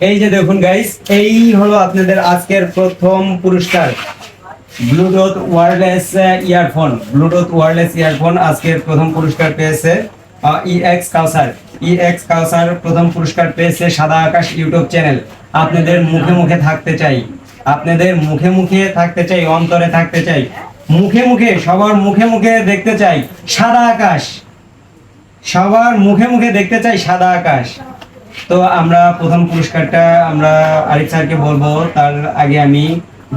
এই যে দেখুন গাইস এই হলো আপনাদের আজকের প্রথম পুরস্কার। Bluetooth wireless earphone Bluetooth wireless earphone আজকের প্রথম পুরস্কার পেয়েছে ইএক্স কাউসার ইএক্স কাউসার প্রথম পুরস্কার পেয়েছে সাদা আকাশ ইউটিউব চ্যানেল। আপনাদের মুখে মুখে থাকতে চাই। আপনাদের মুখে মুখে থাকতে চাই, অন্তরে থাকতে চাই। মুখে মুখে, সবার মুখে মুখে দেখতে চাই সাদা আকাশ। সবার মুখে মুখে দেখতে চাই সাদা আকাশ। তো আমরা প্রথম পুরস্কারটা আমরা আরিফ স্যারকে বলব তার আগে আমি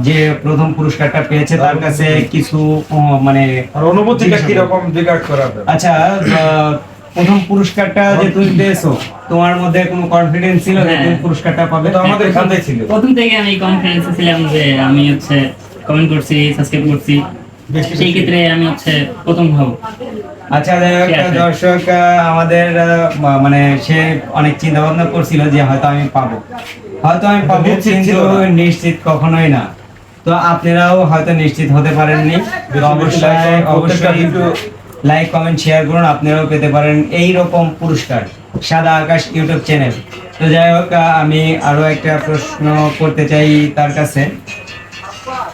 যে প্রথম পুরস্কারটা পেয়েছে তার কাছে কিছু মানে অনুভূতিটা কীরকম জিজ্ঞাসা করাবে? আচ্ছা আহ, প্রথম পুরস্কারটা যে তুমি পেয়েছ তোমার মধ্যে কোনো কনফিডেন্স ছিল যে হ্যাঁ। তুমি পুরস্কারটা পাবে? তো আমাদের এখানটাই ছিল। প্রথম থেকে আমি কনফিডেন্স ছিলাম যে আমি হচ্ছে কমেন্ট করছি সাবস্ক্রাইব করছি। সেই ক্ষেত্রে আমি হচ্ছে প্রথম হব। আচ্ছা যাই হোক, দর্শক আমাদের মানে সে অনেক চিন্তা ভাবনা করছিল যে হয়তো আমি পাবো। হয়তো আমি পাবো নিশ্চিত কিন্তু নিশ্চিত কখনোই না। তো আপনারাও হয়তো নিশ্চিত হতে পারেননি। অবশ্যই অবশ্যই। লাইক কমেন্ট শেয়ার করুন। আপনারাও পেতে পারেন এই রকম পুরস্কার সাদা আকাশ ইউটিউব চ্যানেল তো যাই হোক আমি আরও একটা প্রশ্ন করতে চাই তার কাছে।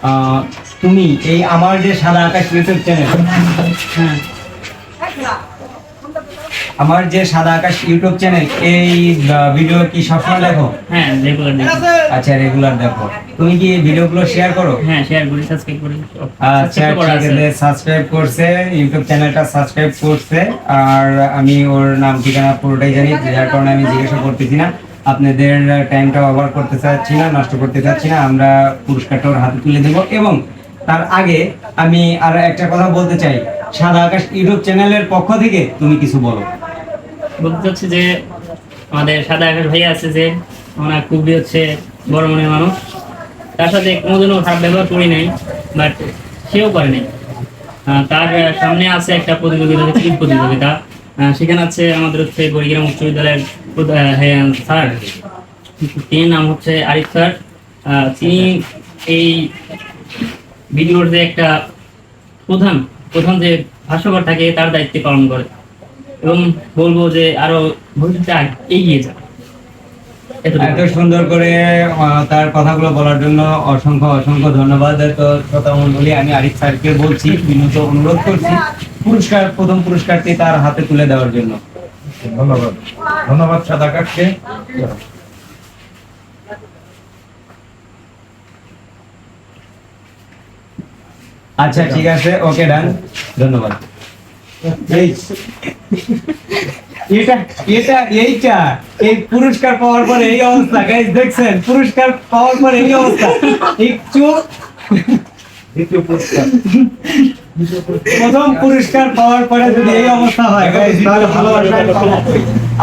আহ, তুমি এই আমার যে সাদা আকাশ ইউটিউব চ্যানেল হ্যাঁ। আমার যে সাদা আকাশ ইউটিউব চ্যানেল এই ভিডিও কি সবসময় দেখো? হ্যাঁ রেগুলার দেখি। আচ্ছা রেগুলার দেখো। তুমি কি ভিডিওগুলো শেয়ার করো? হ্যাঁ শেয়ার করি সাবস্ক্রাইব করি। আচ্ছা ঠিক আছে। সাবস্ক্রাইব করছে ইউটিউব চ্যানেলটা সাবস্ক্রাইব করছে। আর আমি ওর নাম ঠিকানা পুরোটাই জানি যার কারণে আমি জিজ্ঞাসা করতেছি না। আপনাদের টাইমটা ওভার করতে চাচ্ছি না নষ্ট করতে চাচ্ছি না আমরা পুরস্কারটা ওর হাতে তুলে দেব। এবং তার আগে আমি আর একটা কথা বলতে চাই। সাদা আকাশ ইউটিউব চ্যানেলের পক্ষ থেকে তুমি কিছু বলো। বলতে চাচ্ছি যে আমাদের সাদা আকাশ ভাইয়া আছে যে ওনার খুবই হচ্ছে বড় মনের মানুষ। তার সাথে কোনোদিনও খারাপ ব্যবহার করি নাই বাট সেও করে নাই। তার সামনে আছে একটা প্রতিযোগিতা ক্লিপ প্রতিযোগিতা। সেখানে আছে আমাদের হচ্ছে গড়িগ্রাম উচ্চ বিদ্যালয়ের হ্যাঁ, স্যার। তিনি নাম হচ্ছে আরিফ স্যার। তিনি এই ভিডিওর যে একটা প্রধান প্রধান যে ভাষ্যকর থাকে তার দায়িত্ব পালন করে। এবং বলব যে আরও ভবিষ্যতে এগিয়ে যাক। এত সুন্দর করে আহ, তার কথাগুলো বলার জন্য অসংখ্য অসংখ্য ধন্যবাদ। তো শ্রোতা মন্ডলী আমি আরিফ স্যারকে বলছি বিনীত অনুরোধ করছি পুরস্কার প্রথম পুরস্কারটি তার হাতে তুলে দেওয়ার জন্য। ধন্যবাদ। ধন্যবাদ সাদা কাককে আচ্ছা ঠিক আছে ওকে ডান। ধন্যবাদ। এটা এটা এইটা এই পুরস্কার পাওয়ার এই অবস্থা গাইস দেখছেন? পুরস্কার পাওয়ার এই অবস্থা। একটু প্রথম পুরস্কার পাওয়ার পরে যদি এই অবস্থা হয় guys, তাহলে ভালোবাসা?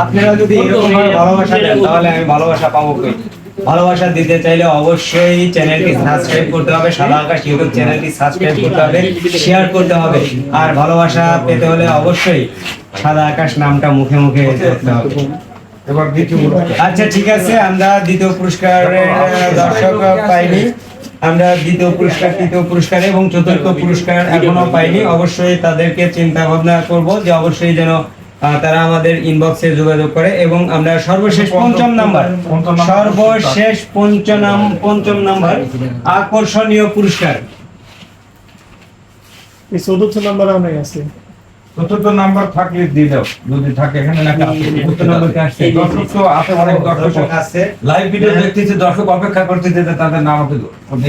আপনারা যদি এরকম ভালোবাসা দেন তাহলে আমি ভালোবাসা পাবো কই? ভালোবাসা দিতে চাইলে অবশ্যই চ্যানেলটি সাবস্ক্রাইব করতে হবে। সাদা আকাশ ইউটিউব চ্যানেলটি সাবস্ক্রাইব করতে হবে শেয়ার করতে হবে। আর ভালোবাসা পেতে হলে অবশ্যই সাদা আকাশ নামটা মুখে মুখে করতে হবে। পুরস্কার। আচ্ছা ঠিক আছে আমরা দ্বিতীয় পুরস্কারের দর্শক পাইনি। আমরা দ্বিতীয় পুরস্কার তৃতীয় পুরস্কার এবং চতুর্থ পুরস্কার এখনও পাইনি। অবশ্যই তাদেরকে চিন্তা ভাবনা করব যে অবশ্যই যেন তারা আমাদের ইনবক্সে যোগাযোগ করে এবং আমরা সর্বশেষ পঞ্চম নাম্বার সর্বশেষ পঞ্চম পঞ্চম নাম্বার আকর্ষণীয় পুরস্কার। এই চতুর্থ নাম্বার অনেক আছে। চতুর্থ নাম্বার থাকলে দিয়ে দাও যদি থাকে এখানে নাকি আসছে দর্শক তো আছে অনেক দর্শক আছে। লাইভ ভিডিও দেখতেছে দর্শক অপেক্ষা করতেছে যে তাদের নাম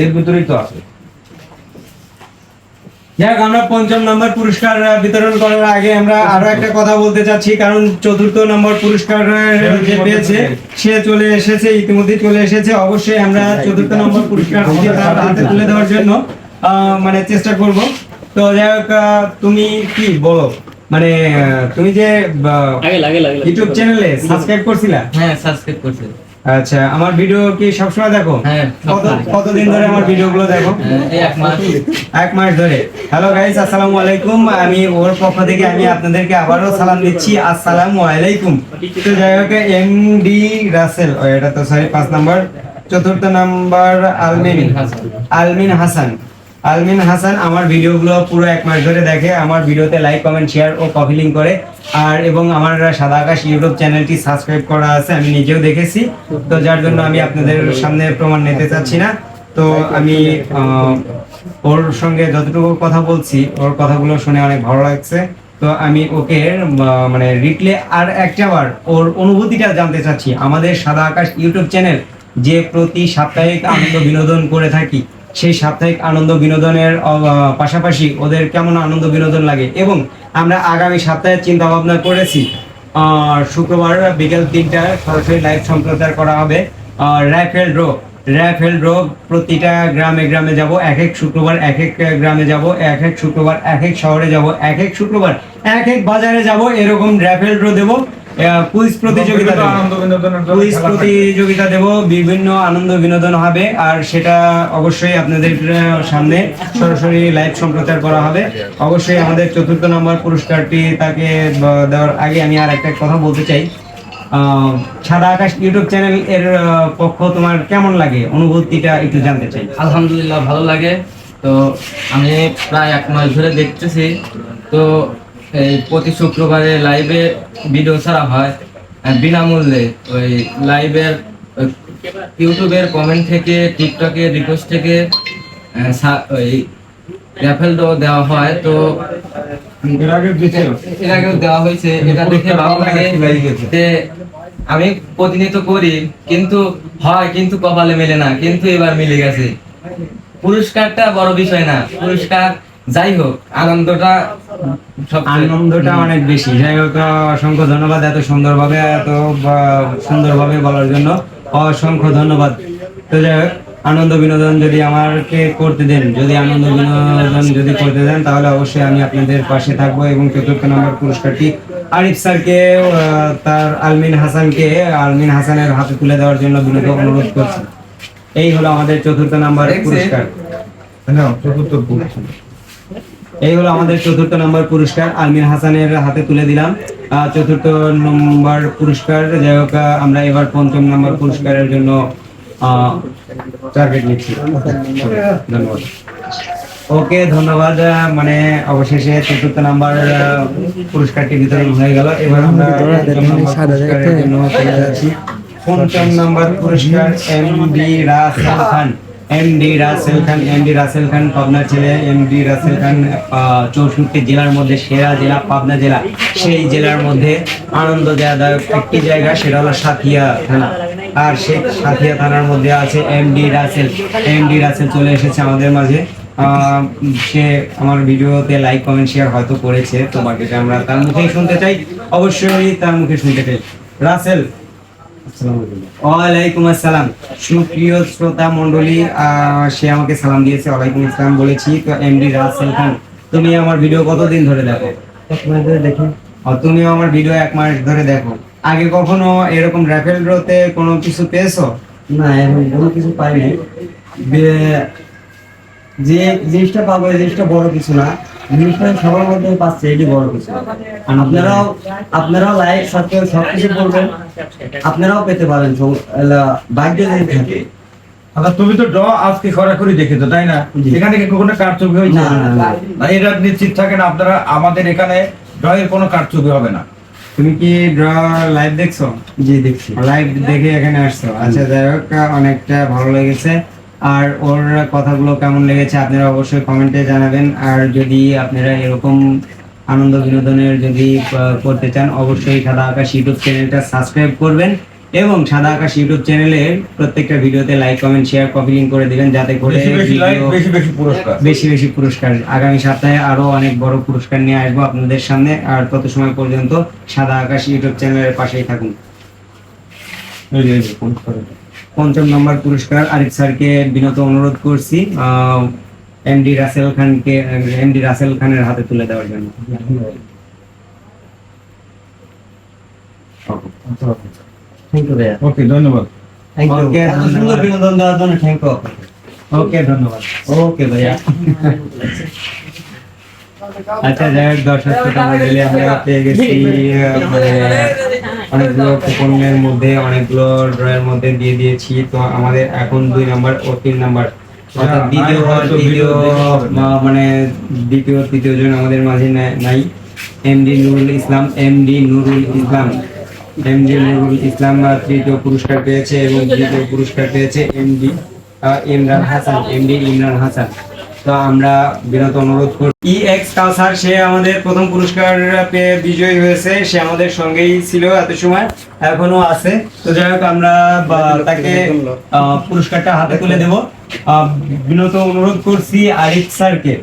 এর ভিতরেই তো আছে। যাক আমরা পঞ্চম নম্বর পুরস্কার বিতরণ করার আগে আমরা আরও একটা কথা বলতে চাচ্ছি কারণ চতুর্থ নম্বর পুরস্কার যে পেয়েছে সে চলে এসেছে ইতিমধ্যে চলে এসেছে। অবশ্যই আমরা চতুর্থ নম্বর পুরস্কার তার হাতে তুলে দেওয়ার জন্য মানে চেষ্টা করব। তো যাই হোক তুমি কি বলো? মানে তুমি যে। ইউটিউব চ্যানেলে সাবস্ক্রাইব করছিলা? হ্যাঁ সাবস্ক্রাইব করছে আচ্ছা আমার ভিডিও কি সবসময় দেখো? হ্যাঁ। কতদিন ধরে আমার ভিডিও গুলো দেখো? হ্যাঁ, এক মাস। এক মাস ধরে। হ্যালো গাইস আসসালামু আলাইকুম। আমি ওর পক্ষ থেকে আমি আপনাদেরকে আবারও সালাম দিচ্ছি। আসসালামু আলাইকুম। তো যাই হোক এম ডি রাসেল ও এটা তো সরি পাঁচ নাম্বার। চতুর্থ নাম্বার আলমিন। আলমিন হাসান। আলমিন হাসান আমার ভিডিওগুলো পুরো এক মাস ধরে দেখে, আমার ভিডিওতে লাইক কমেন্ট শেয়ার ও কপি লিঙ্ক করে। আর এবং আমার সাদা আকাশ ইউটিউব চ্যানেলটি সাবস্ক্রাইব করা আছে, আমি নিজেও দেখেছি। তো যার জন্য আমি আপনাদের সামনে প্রমাণ নিতে চাচ্ছি না। তো আমি ওর সঙ্গে যতটুকু কথা বলছি, ওর কথাগুলো শুনে অনেক ভালো লাগছে। তো আমি ওকে মানে রিপ্লে আর একটা একটাবার ওর অনুভূতিটা জানতে চাচ্ছি। আমাদের সাদা আকাশ ইউটিউব চ্যানেল যে প্রতি সাপ্তাহিক আনন্দ বিনোদন করে থাকি সেই সাপ্তাহিক আনন্দ বিনোদনের পাশাপাশি ওদের কেমন আনন্দ বিনোদন লাগে এবং আমরা আগামী সপ্তাহে চিন্তা ভাবনা করেছি শুক্রবার বিকেল তিনটায় সরাসরি লাইভ সম্প্রচার করা হবে র্যাফেল ড্র রাইফেল ড্র প্রতিটা গ্রামে গ্রামে যাব, এক এক শুক্রবার এক এক গ্রামে যাব, এক এক শুক্রবার এক এক শহরে যাব, এক এক শুক্রবার এক এক বাজারে যাব, এরকম র্যাফেল ড্র দেবো। কুইজ প্রতিযোগিতা কুইজ প্রতিযোগিতা দেব বিভিন্ন আনন্দ বিনোদন হবে আর সেটা অবশ্যই আপনাদের সামনে সরাসরি লাইভ সম্প্রচার করা হবে। অবশ্যই আমাদের চতুর্থ নম্বর পুরস্কারটি তাকে দেওয়ার আগে আমি আর একটা কথা বলতে চাই। আহ, সাদা আকাশ ইউটিউব চ্যানেল এর পক্ষ তোমার কেমন লাগে? অনুভূতিটা একটু জানতে চাই। আলহামদুলিল্লাহ ভালো লাগে। তো আমি প্রায় এক মাস ধরে দেখতেছি। তো এই প্রতি শুক্রবারে লাইভে ভিডিও ছাড়া হয় বিনামূল্যে ওই লাইভের ইউটিউবের কমেন্ট থেকে টিকটকে রিকোয়েস্ট থেকে ওই র্যাফেল দেওয়া হয়। তো এর আগে আগেও দেওয়া হয়েছে। এটা দেখে ভালো লাগে যে আমি প্রতিনিয়ত করি কিন্তু হয় কিন্তু কপালে মেলে না কিন্তু এবার মিলে গেছে। পুরস্কারটা বড় বিষয় না। পুরস্কার যাই হোক আনন্দটা আনন্দটা অনেক বেশি। যাই হোক অসংখ্য ধন্যবাদ এত সুন্দরভাবে এত সুন্দরভাবে বলার জন্য। অসংখ্য ধন্যবাদ। তো যাই হোক আনন্দ বিনোদন যদি আমাকে করতে দেন যদি আনন্দ বিনোদন যদি করতে দেন তাহলে অবশ্যই আমি আপনাদের পাশে থাকব এবং চতুর্থ নম্বর পুরস্কারটি আরিফ স্যারকে আহ, তার আলমিন হাসানকে আলমিন হাসানের হাতে তুলে দেওয়ার জন্য বিনোদ অনুরোধ করছি। এই হলো আমাদের চতুর্থ নাম্বার। পুরস্কার। নাও, চতুর্থ পুরস্কার। এই হলো আমাদের চতুর্থ নম্বর পুরস্কার আলমির হাসানের হাতে তুলে দিলাম। চতুর্থ নম্বর পুরস্কার যাই হোক আমরা এবার পঞ্চম নম্বর পুরস্কারের জন্য টার্গেট নিচ্ছি। ধন্যবাদ। ওকে ধন্যবাদ মানে অবশেষে চতুর্থ নাম্বার পুরস্কারটি বিতরণ হয়ে গেল। এবার আমরা পঞ্চম নম্বর পুরস্কার M D Rasel Khan. M D Rasel Khan M D Rasel Khan Pabna ছেলে এম ডি রাসেল খান চৌষট্টি জেলার মধ্যে, সেরা জেলা পাবনা জেলা। সেই জেলার মধ্যে আনন্দদায়ক একটি জায়গা সেটা হলো সাথিয়া থানা। আর সেই সাথিয়া থানার মধ্যে আছে M D Rasel M D Rasel চলে এসেছে আমাদের মাঝে। সে আমার ভিডিওতে লাইক কমেন্ট শেয়ার হয়তো করেছে। তোমাকে আমরা তার মুখেই শুনতে চাই, অবশ্যই তার মুখে শুনতে চাই। রাসেল ওয়ালাইকুম আসসালাম। সুপ্রিয় শ্রোতা মণ্ডলী আহ, সে আমাকে সালাম দিয়েছে ওয়ালাইকুম আসসালাম বলেছি। তো এমডি রাসেল খান তুমি আমার ভিডিও কতদিন ধরে দেখো? দেখি। তুমি আমার ভিডিও এক মাস ধরে দেখো। আগে কখনো এরকম র্যাফেল ড্রতে কোনো কিছু পেয়েছ? না এখন কোনো কিছু পাইনি। যে জিনিসটা পাবো এই জিনিসটা বড় কিছু না। জিনিসটা সবার মধ্যে পাচ্ছে এটি বড় কিছু। আপনারাও আপনারাও লাইক সাবস্ক্রাইব সব কিছু করবেন। আপনারাও পেতে পারেন সব- ভাগ্য যদি থাকে। আচ্ছা তুমি তো ড্র আজকে খরাখরি দেখেছ তাই না? এখানে কি কোনো কারচুপি হয়েছে? না। মানে এটা নিশ্চিত থাকেন আপনারা আমাদের এখানে ড্রয়ের কোনো কারচুপি হবে না। তুমি কি ড্র লাইভ দেখছ? জি দেখছি। লাইভ দেখে এখানে আসছো। আচ্ছা যাই হোক অনেকটা ভালো লেগেছে। আর ওর কথাগুলো কেমন লেগেছে আপনারা অবশ্যই কমেন্টে জানাবেন। আর যদি আপনারা এরকম আনন্দ বিনোদনের যদি করতে চান অবশ্যই সাদা আকাশ ইউটিউব চ্যানেলটা সাবস্ক্রাইব করবেন এবং সাদা আকাশ ইউটিউব চ্যানেলের প্রত্যেকটা ভিডিওতে like comment share copy link করে দিবেন যাতে করে বেশি বেশি পুরস্কার। আগামী সপ্তাহে আরও অনেক বড় পুরস্কার নিয়ে আসব আপনাদের সামনে। আর তত সময় পর্যন্ত সাদা আকাশ ইউটিউব চ্যানেলের পাশেই থাকুন। পঞ্চম নম্বর পুরস্কার আরিফ স্যারকে বিনত অনুরোধ করছি। এমডি রাসেল খানকে এমডি রাসেল খানের হাতে তুলে দেওয়ার জন্য। থ্যাংক ইউ ভাইয়া। ওকে ধন্যবাদ। থ্যাংক ইউ সুন্দর বিনোদন দেওয়ার জন্য থ্যাংক ইউ ওকে ধন্যবাদ। ওকে ভাইয়া। আচ্ছা যাই হোক দর্শক আমরা পেয়ে গেছি মানে অনেকগুলো কুপনের মধ্যে অনেকগুলো ড্রয়ের মধ্যে দিয়ে দিয়েছি। তো আমাদের এখন দুই নাম্বার ও তিন নাম্বার অর্থাৎ দ্বিতীয় দ্বিতীয়। আহ, মানে দ্বিতীয় তৃতীয় জন আমাদের মাঝে নাই MD Nurul Islam MD Nurul Islam. MD Nurul Islam তৃতীয় পুরস্কার পেয়েছে এবং দ্বিতীয় পুরস্কার পেয়েছে এমডি ইমরান হাসান এমডি ইমরান হাসান। তো আমরা বিনত অনুরোধ করি ই এক্স কাউসার সে আমাদের প্রথম পুরস্কার পেয়ে বিজয়ী হয়েছে। সে আমাদের সঙ্গেই ছিল এত সময় এখনও আছে। তো যাই হোক আমরা তাকে পুরস্কারটা হাতে তুলে দেব। বিনত অনুরোধ করছি আরিফ স্যারকে